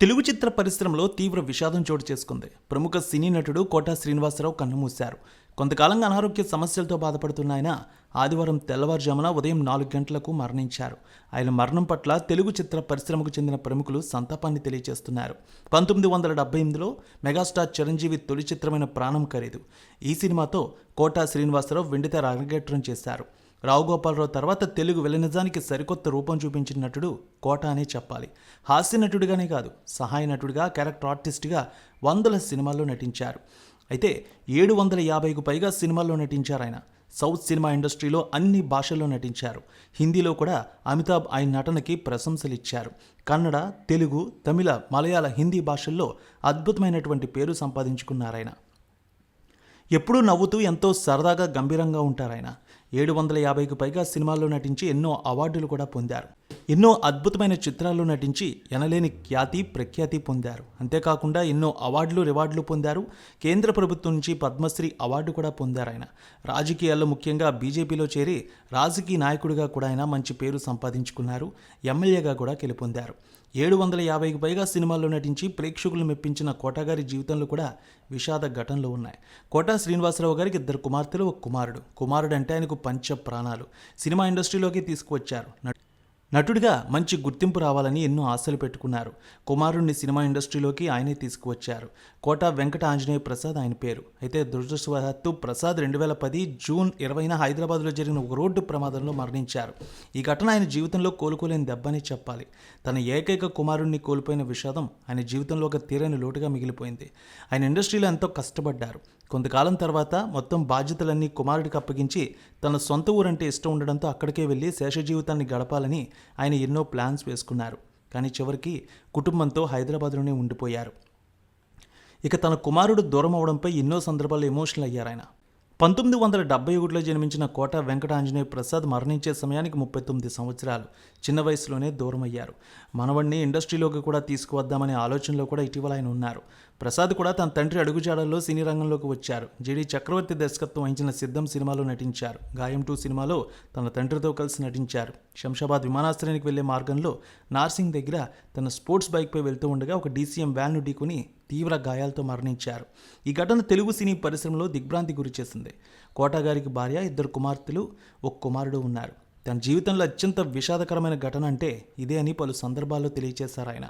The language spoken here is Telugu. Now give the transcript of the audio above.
తెలుగు చిత్ర పరిశ్రమలో తీవ్ర విషాదం చోటు చేసుకుంది. ప్రముఖ సినీ నటుడు కోటా శ్రీనివాసరావు కన్నుమూశారు. కొంతకాలంగా అనారోగ్య సమస్యలతో బాధపడుతున్న ఆయన ఆదివారం తెల్లవారుజామున ఉదయం నాలుగు గంటలకు మరణించారు. ఆయన మరణం పట్ల తెలుగు చిత్ర పరిశ్రమకు చెందిన ప్రముఖులు సంతాపాన్ని తెలియజేస్తున్నారు. పంతొమ్మిది వందల డెబ్బై ఎనిమిదిలో మెగాస్టార్ చిరంజీవి తొలి చిత్రమైన ప్రాణం ఖరీదు. ఈ సినిమాతో కోటా శ్రీనివాసరావు వెండితెర అరంగేట్రం చేశారు. రావుగోపాలరావు తర్వాత తెలుగు విలనిజానికి సరికొత్త రూపం చూపించిన నటుడు కోట అనే చెప్పాలి. హాస్య నటుడిగానే కాదు సహాయ నటుడిగా క్యారెక్టర్ ఆర్టిస్ట్గా వందల సినిమాల్లో నటించారు. అయితే ఏడు వందల యాభైకు పైగా సినిమాల్లో నటించారు ఆయన. సౌత్ సినిమా ఇండస్ట్రీలో అన్ని భాషల్లో నటించారు. హిందీలో కూడా అమితాబ్ ఆయన నటనకి ప్రశంసలు ఇచ్చారు కన్నడ తెలుగు తమిళ మలయాళ హిందీ భాషల్లో అద్భుతమైనటువంటి పేరు సంపాదించుకున్నారాయన. ఎప్పుడూ నవ్వుతూ ఎంతో సరదాగా గంభీరంగా ఉంటారాయన. ఏడు వందల యాభైకి పైగా సినిమాల్లో నటించి ఎన్నో అవార్డులు కూడా పొందారు. ఎన్నో అద్భుతమైన చిత్రాల్లో నటించి ఎనలేని ఖ్యాతి ప్రఖ్యాతి పొందారు. అంతేకాకుండా ఎన్నో అవార్డులు రివార్డులు పొందారు. కేంద్ర ప్రభుత్వం నుంచి పద్మశ్రీ అవార్డు కూడా పొందారు ఆయన. రాజకీయాల్లో ముఖ్యంగా బీజేపీలో చేరి రాజకీయ నాయకుడిగా కూడా ఆయన మంచి పేరు సంపాదించుకున్నారు. ఎమ్మెల్యేగా కూడా గెలుపొందారు. ఏడు వందల యాభైకి పైగా సినిమాల్లో నటించి ప్రేక్షకులు మెప్పించిన కోటగారి జీవితంలో కూడా విషాద ఘటనలు ఉన్నాయి. కోటా శ్రీనివాసరావు గారికి ఇద్దరు కుమార్తెలు ఒక కుమారుడు. కుమారుడు అంటే ఆయనకు పంచ ప్రాణాలు సినిమా ఇండస్ట్రీలోకి తీసుకువచ్చారు. నటుడిగా మంచి గుర్తింపు రావాలని ఎన్నో ఆశలు పెట్టుకున్నారు. కుమారుణ్ణి సినిమా ఇండస్ట్రీలోకి ఆయనే తీసుకువచ్చారు. కోట వెంకట ఆంజనేయ ప్రసాద్ ఆయన పేరు. అయితే దురదృష్టవశాత్తు ప్రసాద్ రెండు వేల పది జూన్ ఇరవైన హైదరాబాద్లో జరిగిన ఒక రోడ్డు ప్రమాదంలో మరణించారు. ఈ ఘటన ఆయన జీవితంలో కోలుకోలేని దెబ్బని చెప్పాలి. తన ఏకైక కుమారుణ్ణి కోల్పోయిన విషాదం ఆయన జీవితంలో ఒక తీరని లోటుగా మిగిలిపోయింది. ఆయన ఇండస్ట్రీలో ఎంతో కష్టపడ్డారు. కొంతకాలం తర్వాత మొత్తం బాధ్యతలన్నీ కుమారుడికి అప్పగించి తన సొంత ఊరంటే ఇష్టం ఉండడంతో అక్కడికే వెళ్ళి శేష జీవితాన్ని గడపాలని ఆయన ఎన్నో ప్లాన్స్ వేసుకున్నారు. కానీ చివరికి కుటుంబంతో హైదరాబాద్లోనే ఉండిపోయారు. ఇక తన కుమారుడు దూరం అవడంపై ఎన్నో సందర్భాల్లో ఎమోషనల్ అయ్యారు ఆయన. పంతొమ్మిది వందల డెబ్బై ఒకటిలో జన్మించిన కోట వెంకట ఆంజనేయ ప్రసాద్ మరణించే సమయానికి ముప్పై తొమ్మిది సంవత్సరాలు. చిన్న వయసులోనే దూరమయ్యారు. మనవణ్ణి మనవడిని ఇండస్ట్రీలోకి కూడా తీసుకువద్దామనే ఆలోచనలో కూడా ఇటీవల ఆయన ఉన్నారు. ప్రసాద్ కూడా తన తండ్రి అడుగుజాడల్లో సినీ రంగంలోకి వచ్చారు. జేడి చక్రవర్తి దర్శకత్వం వహించిన సిద్ధం సినిమాలో నటించారు. గాయం టూ సినిమాలో తన తండ్రితో కలిసి నటించారు. శంషాబాద్ విమానాశ్రయానికి వెళ్ళే మార్గంలో నార్సింగ్ దగ్గర తన స్పోర్ట్స్ బైక్పై వెళ్తూ ఉండగా ఒక డీసీఎం వ్యాన్ను ఢీకొని తీవ్ర గాయాలతో మరణించారు. ఈ ఘటన తెలుగు సినీ పరిశ్రమలో దిగ్భ్రాంతి గురి చేసింది. భార్య ఇద్దరు కుమార్తెలు ఒక కుమారుడు ఉన్నారు. తన జీవితంలో అత్యంత విషాదకరమైన ఘటన అంటే ఇదే అని పలు సందర్భాల్లో తెలియజేశారు ఆయన.